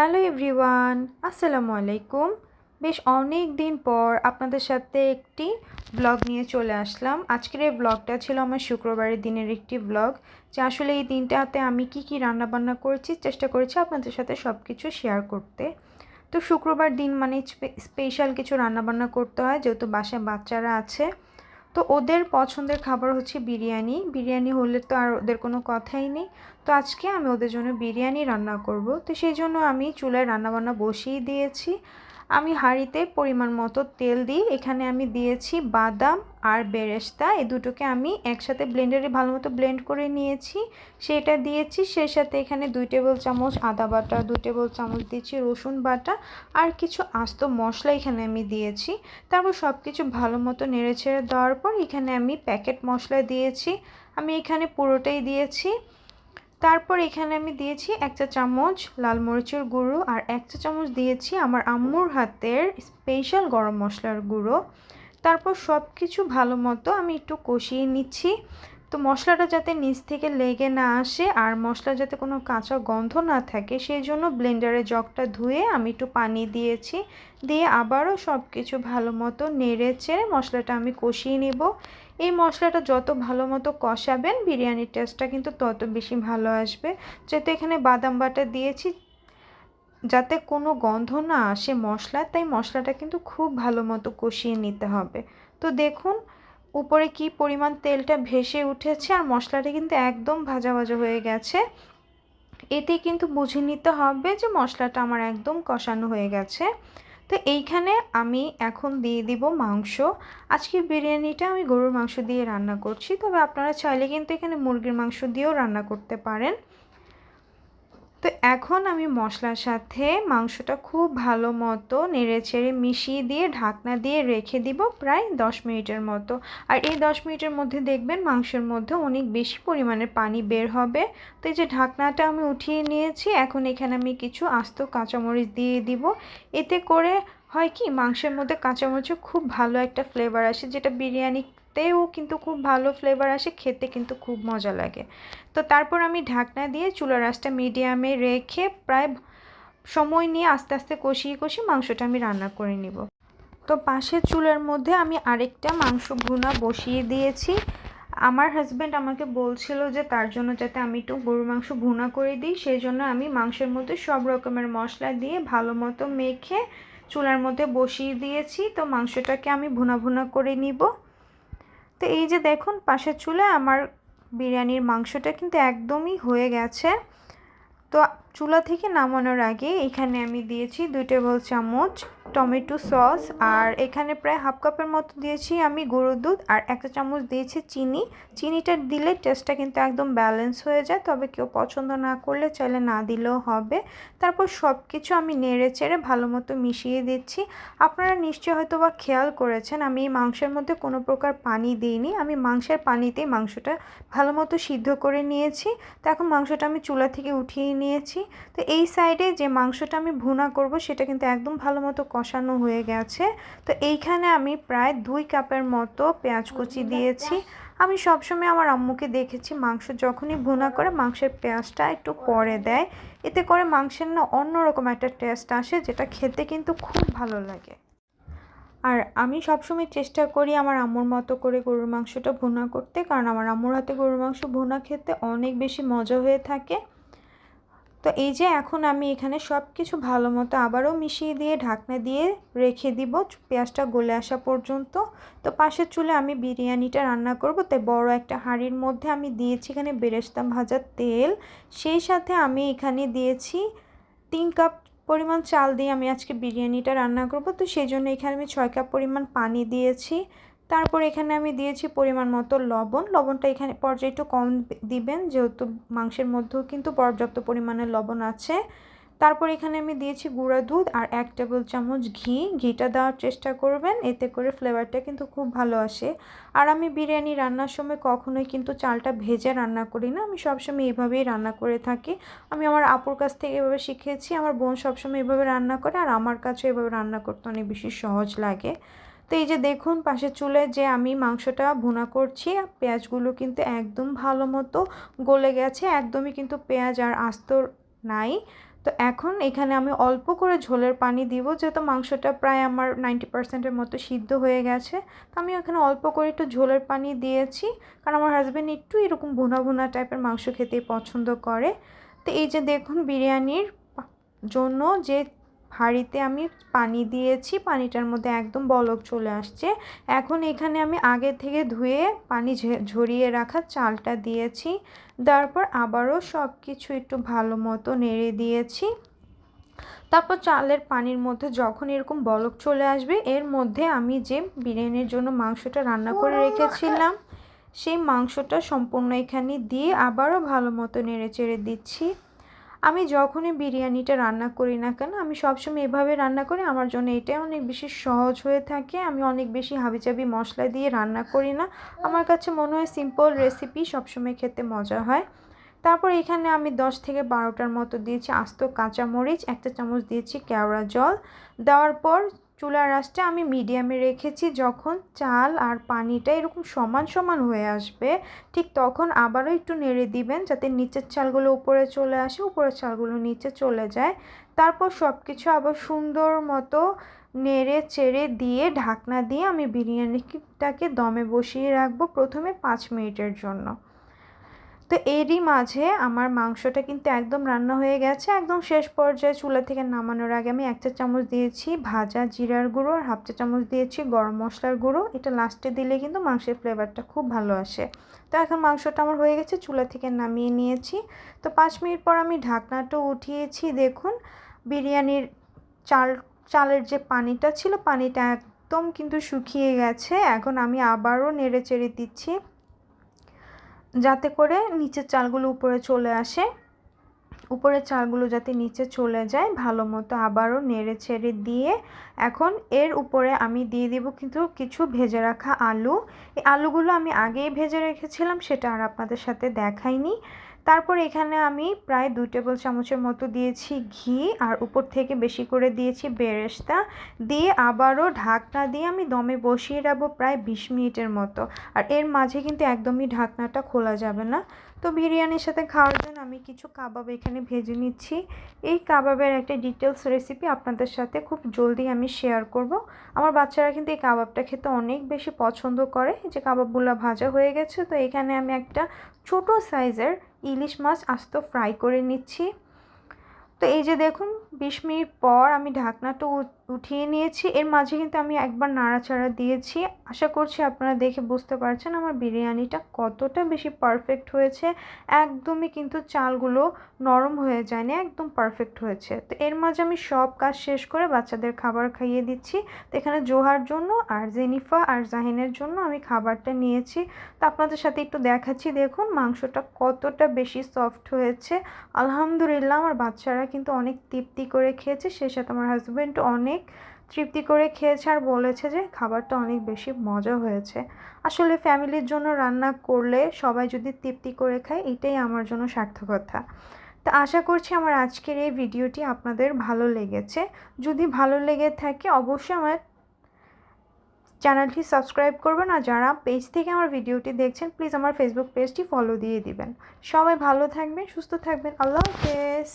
Hello everyone, আসসালামু আলাইকুম। বেশ অনেক দিন পর আপনাদের সাথে একটি ব্লগ নিয়ে চলে আসলাম। আজকের এই ব্লগটা ছিল আমার শুক্রবারের দিনের একটি ব্লগ। যে আসলে এই দিনটাতে আমি কি কি রান্নাবান্না করেছি, চেষ্টা করেছি আপনাদের সাথে সব কিছু শেয়ার করতে। তো শুক্রবার দিন মানে স্পেশাল কিছু রান্নাবান্না করতে হয়, যেহেতু বাসায় বাচ্চারা আছে। তো ওদের পছন্দের খাবার হচ্ছে বিরিয়ানি। বিরিয়ানি হলে তো আর ওদের কোনো কথাই নেই। তো আজকে আমি ওদের জন্য বিরিয়ানি রান্না করব। তো সেই জন্য আমি চুলায় রান্নাবান্না বসিয়ে দিয়েছি। আমি হাঁড়িতে পরিমাণ মতো তেল দিই। এখানে আমি দিয়েছি বাদাম আর বেরেস্তা। এই দুটোকে আমি একসাথে ব্লেন্ডারে ভালো মতো ব্লেন্ড করে নিয়েছি। সেটা দিয়েছি, সেই সাথে এখানে দুই টেবিল চামচ আদা বাটা, দুই টেবিল চামচ দিয়েছি রসুন বাটা আর কিছু আস্ত মশলা এখানে আমি দিয়েছি। তারপর সব কিছু ভালো মতো নেড়ে ছেড়ে দেওয়ার পর এখানে আমি প্যাকেট মশলা দিয়েছি। আমি এখানে পুরোটাই দিয়েছি। তারপর এখানে আমি দিয়েছি এক চা চামচ লাল মরিচের গুঁড়ো আর এক চা চামচ দিয়েছি আমার আম্মুর হাতের স্পেশাল গরম মশলার গুঁড়ো। তারপর সব কিছু ভালো মতো আমি একটু কষিয়ে নিচ্ছি। তো মশলাটা যাতে নিচ থেকে লেগে না আসে আর মশলা যাতে কোনো কাঁচা গন্ধ না থাকে, সেই জন্য ব্লেন্ডারে জগটা ধুয়ে আমি একটু পানি দিয়েছি। দিয়ে আবারও সব কিছু ভালো মতো নেড়ে চেড়ে মশলাটা আমি কষিয়ে নেব। এই মশলাটা যত ভালো মতো কষাবেন, বিরিয়ানির টেস্টটা কিন্তু তত বেশি ভালো আসবে। যেহেতু এখানে বাদাম বাটা দিয়েছি, যাতে কোনো গন্ধ না আসে মশলা, তাই মশলাটা কিন্তু খুব ভালো মতো কষিয়ে নিতে হবে। তো দেখুন উপরে কি পরিমাণ তেলটা ভেসে উঠেছে আর মশলাটা কিন্তু একদম ভাজা ভাজা হয়ে গেছে। এতে কিন্তু বুঝে নিতে হবে যে মশলাটা আমার একদম কষানো হয়ে গেছে। তো এইখানে আমি এখন দিয়ে দিব মাংস। আজকের বিরিয়ানিটা আমি গরুর মাংস দিয়ে রান্না করছি, তবে আপনারা চাইলে কিন্তু এখানে মুরগির মাংস দিয়েও রান্না করতে পারেন। তো এখন আমি মশলার সাথে মাংসটা খুব ভালো মতো নেড়ে ছেড়ে মিশিয়ে দিয়ে ঢাকনা দিয়ে রেখে দিব প্রায় দশ মিনিটের মতো। আর এই দশ মিনিটের মধ্যে দেখবেন মাংসের মধ্যে অনেক বেশি পরিমাণে পানি বের হবে। তো এই যে ঢাকনাটা আমি উঠিয়ে নিয়েছি, এখন এখানে আমি কিছু আস্ত কাঁচামরিচ দিয়ে দিব। এতে করে হয় কি মাংসের মধ্যে কাঁচামরিচের খুব ভালো একটা ফ্লেভার আসে, যেটা বিরিয়ানি খেতেও কিন্তু খুব ভালো ফ্লেভার আসে, খেতে কিন্তু খুব মজা লাগে। তো তারপর আমি ঢাকনা দিয়ে চুলার রাসটা মিডিয়ামে রেখে প্রায় সময় নিয়ে আস্তে আস্তে কষিয়ে কষিয়ে মাংসটা আমি রান্না করে নিব। তো পাশের চুলার মধ্যে আমি আরেকটা মাংস ভুনা বসিয়ে দিয়েছি। আমার হাজব্যান্ড আমাকে বলছিল যে তার জন্য যাতে আমি একটু গরুর মাংস ভুনা করে দিই সেই জন্য আমি মাংসের মধ্যে সব রকমের মশলা দিয়ে ভালো মতো মেখে চুলার মধ্যে বসিয়ে দিয়েছি। তো মাংসটাকে আমি ভুনা ভুনা করে নিব। তো এই যে দেখুন, পাশের চুলে আমার বিরিয়ানির মাংসটা কিন্তু একদমই হয়ে গেছে। তো চুলা থেকে নামানোর আগে এখানে আমি দিয়েছি দুই টেবিল চামচ টমেটো সস আর এখানে প্রায় হাফ কাপের মতো দিয়েছি আমি গরুর দুধ আর একটা চামচ দিয়েছি চিনি। চিনিটা দিলে টেস্টটা কিন্তু একদম ব্যালেন্স হয়ে যায়, তবে কেউ পছন্দ না করলে চাইলে না দিলেও হবে। তারপর সব কিছু আমি নেড়ে চেড়ে ভালো মতো মিশিয়ে দিচ্ছি। আপনারা নিশ্চয় হয়তো বা খেয়াল করেছেন, আমি এই মাংসের মধ্যে কোনো প্রকার পানি দিইনি। আমি মাংসের পানিতেই মাংসটা ভালো মতো সিদ্ধ করে নিয়েছি। তো এখন মাংসটা আমি চুলা থেকে উঠিয়ে নিয়েছি। তো এই সাইডে যে মাংসটা আমি ভুনা করব, সেটা কিন্তু একদম ভালো মতো কষানো হয়ে গেছে। তো এইখানে আমি প্রায় দুই কাপের মতো পেঁয়াজ কুচি দিয়েছি। আমি সবসময় আমার আম্মুকে দেখেছি মাংস যখনই ভুনা করে মাংসের পেঁয়াজটা একটু পরে দেয়। এতে করে মাংসের না অন্যরকম একটা টেস্ট আসে যেটা খেতে কিন্তু খুব ভালো লাগে। আর আমি সবসময় চেষ্টা করি আমার আম্মুর মতো করে গরুর মাংসটা ভুনা করতে কারণ আমার আম্মুর হাতে গরুর মাংস ভুনা খেতে অনেক বেশি মজা হয়ে থাকে। তো এই যে এখন আমি এখানে সব কিছু ভালো মতো আবারও মিশিয়ে দিয়ে ঢাকনা দিয়ে রেখে দিব পেঁয়াজটা গলে আসা পর্যন্ত। তো পাশের চুলে আমি বিরিয়ানিটা রান্না করব, তাই বড় একটা হাঁড়ির মধ্যে আমি দিয়েছি এখানে বেরেস্তা ভাজার তেল। সেই সাথে আমি এখানে দিয়েছি তিন কাপ পরিমাণ চাল দিয়ে আমি আজকে বিরিয়ানিটা রান্না করব। তো সেই জন্য এখানে আমি ছয় কাপ পরিমাণ পানি দিয়েছি। তারপর এখানে আমি দিয়েছি পরিমাণ মতো লবণ। লবণটা এখানে পর্যায়ে একটু কম দিবেন, যেহেতু মাংসের মধ্যেও কিন্তু পর্যাপ্ত পরিমাণে লবণ আছে। তারপর এখানে আমি দিয়েছি গুঁড়া দুধ আর এক টেবিল চামচ ঘি। ঘিটা দেওয়ার চেষ্টা করবেন, এতে করে ফ্লেভারটা কিন্তু খুব ভালো আসে। আর আমি বিরিয়ানি রান্নার সময় কখনোই কিন্তু চালটা ভেজে রান্না করি না। আমি সবসময় এভাবেই রান্না করে থাকি। আমি আমার আপুর কাছ থেকে এভাবে শিখেছি। আমার বোন সবসময় এভাবে রান্না করে আর আমার কাছেও এভাবে রান্না করতে অনেক বেশি সহজ লাগে। তো এই যে দেখুন পাশের চুলে যে আমি মাংসটা ভুনা করছি, পেঁয়াজগুলো কিন্তু একদম ভালো মতো গলে গেছে, একদমই কিন্তু পেঁয়াজ আর আস্ত নাই। তো এখন এখানে আমি অল্প করে ঝোলের পানি দিব, যেহেতু মাংসটা প্রায় আমার নাইনটি পার্সেন্টের মতো সিদ্ধ হয়ে গেছে। তো আমি এখানে অল্প করে একটু ঝোলের পানি দিয়েছি, কারণ আমার হাজব্যান্ড একটু এরকম ভুনা ভুনা টাইপের মাংস খেতেই পছন্দ করে। তো এই যে দেখুন, বিরিয়ানির জন্য যে হাঁড়িতে আমি পানি দিয়েছি পানিটার মধ্যে একদম বলক চলে আসছে। এখন এখানে আমি আগে থেকে ধুয়ে পানি ঝরিয়ে রাখা চালটা দিয়েছি। তারপর আবারও সব কিছু একটু ভালো মতো নেড়ে দিয়েছি। তারপর চালের পানির মধ্যে যখন এরকম বলক চলে আসবে এর মধ্যে আমি যে বিরিয়ানির জন্য মাংসটা রান্না করে রেখেছিলাম সেই মাংসটা সম্পূর্ণ এখানে দিয়ে আবারও ভালো মতো নেড়ে চেড়ে দিচ্ছি। আমি যখনই বিরিয়ানিটা রান্না করি না কেন, আমি সবসময় এভাবে রান্না করি। আমার জন্য এটাই অনেক বেশি সহজ হয়ে থাকে। আমি অনেক বেশি হাবিজাবি মশলা দিয়ে রান্না করি না। আমার কাছে মনে হয় সিম্পল রেসিপি সবসময় খেতে মজা হয়। তারপর এখানে আমি দশ থেকে বারোটার মতো দিয়েছি আস্ত কাঁচামরিচ, একটা চামচ দিয়েছি কেওড়া জল। দেওয়ার পর চুলার আঁচটা আমি মিডিয়ামে রেখেছি। যখন চাল আর পানিটা এরকম সমান সমান হয়ে আসবে, ঠিক তখন আবারও একটু নেড়ে দিবেন যাতে নিচের চালগুলো উপরে চলে আসে, উপরের চালগুলো নিচে চলে যায়। তারপর সব কিছু আবার সুন্দর মতো নেড়ে চেড়ে দিয়ে ঢাকনা দিয়ে আমি বিরিয়ানিটাকে দমে বসিয়ে রাখব প্রথমে পাঁচ মিনিটের জন্য। তো এরই মাঝে আমার মাংসটা কিন্তু একদম রান্না হয়ে গেছে। একদম শেষ পর্যায়ে চুলা থেকে নামানোর আগে আমি এক চা চামচ দিয়েছি ভাজা জিরার গুঁড়ো, আর হাফ চা চামচ দিয়েছি গরম মশলার গুঁড়ো। এটা লাস্টে দিলে কিন্তু মাংসের ফ্লেভারটা খুব ভালো আসে। তো এখন মাংসটা আমার হয়ে গেছে, চুলা থেকে নামিয়ে নিয়েছি। তো পাঁচ মিনিট পর আমি ঢাকনাটা উঠিয়েছি। দেখুন, বিরিয়ানির চাল, চালের যে পানিটা ছিল, পানিটা একদম কিন্তু শুকিয়ে গেছে। এখন আমি আবারও নেড়ে চেড়ে দিচ্ছি। যাতে করে নিচের চালগুলো উপরে চলে আসে। উপরের চালগুলো যাতে নিচে চলে যায়, ভালো মতো আবারও নেড়ে ছেড়ে দিয়ে এখন এর উপরে আমি দিয়ে দিব কিন্তু কিছু ভেজে রাখা আলু। এই আলুগুলো আমি আগেই ভেজে রেখেছিলাম, সেটা আর আপনাদের সাথে দেখাইনি। তারপর এখানে আমি প্রায় দুই টেবিল চামচের মতো দিয়েছি ঘি আর উপর থেকে বেশি করে দিয়েছি বেরেস্তা। দিয়ে আবারও ঢাকনা দিয়ে আমি দমে বসিয়ে রাখব প্রায় বিশ মিনিটের মতো। আর এর মাঝে কিন্তু একদমই ঢাকনাটা খোলা যাবে না। তো বিরিয়ানির সাথে খাওয়ার জন্য আমি কিছু কাবাব এখানে ভেজে নিচ্ছি। এই কাবাবের একটা ডিটেলস রেসিপি আপনাদের সাথে খুব জলদি আমি শেয়ার করব। আমার বাচ্চারা কিন্তু এই কাবাবটা খেতে অনেক বেশি পছন্দ করে। যে কাবাবগুলো ভাজা হয়ে গেছে, তো এখানে আমি একটা ছোট সাইজের ইলিশ মাছ আস্ত ফ্রাই করে নিচ্ছি। তো এই যে দেখুন, বিশ মিনিট পর আমি ঢাকনাটা উঠিয়ে নিয়েছি। এর মাঝে কিন্তু আমি একবার নাড়াচাড়া দিয়েছি। আশা করছি আপনারা দেখে বুঝতে পারছেন আমার বিরিয়ানিটা কতটা বেশি পারফেক্ট হয়েছে। একদমই কিন্তু চালগুলো নরম হয়ে যায়নি, একদম পারফেক্ট হয়েছে। তো এর মাঝে আমি সব কাজ শেষ করে বাচ্চাদের খাবার খাইয়ে দিচ্ছি। তো এখানে জোহার জন্য আর জেনিফা আর জাহিনের জন্য আমি খাবারটা নিয়েছি। তো আপনাদের সাথে একটু দেখাচ্ছি। দেখুন, মাংসটা কতটা বেশি সফট হয়েছে। আলহামদুলিল্লাহ, আমার বাচ্চারা কিন্তু অনেক তৃপ্তি করে খেয়েছে। সে সাথে আমার হাজব্যান্ড অনেক তৃপ্তি করে খেয়েছে আর বলেছে যে খাবারটা অনেক বেশি মজা হয়েছে। আসলে ফ্যামিলির জন্য রান্না করলে সবাই যদি তৃপ্তি করে খায়, এটাই আমার জন্য সার্থকতা। তা আশা করছি আমার আজকের এই ভিডিওটি আপনাদের ভালো লেগেছে। যদি ভালো লেগে থাকে, অবশ্যই আমার চ্যানেলটি সাবস্ক্রাইব করবেন আর যারা পেজ থেকে আমার ভিডিওটি দেখছেন, প্লিজ আমার ফেসবুক পেজটি ফলো দিয়ে দিবেন। সবাই ভালো থাকবেন, সুস্থ থাকবেন। আল্লাহ হাফেজ।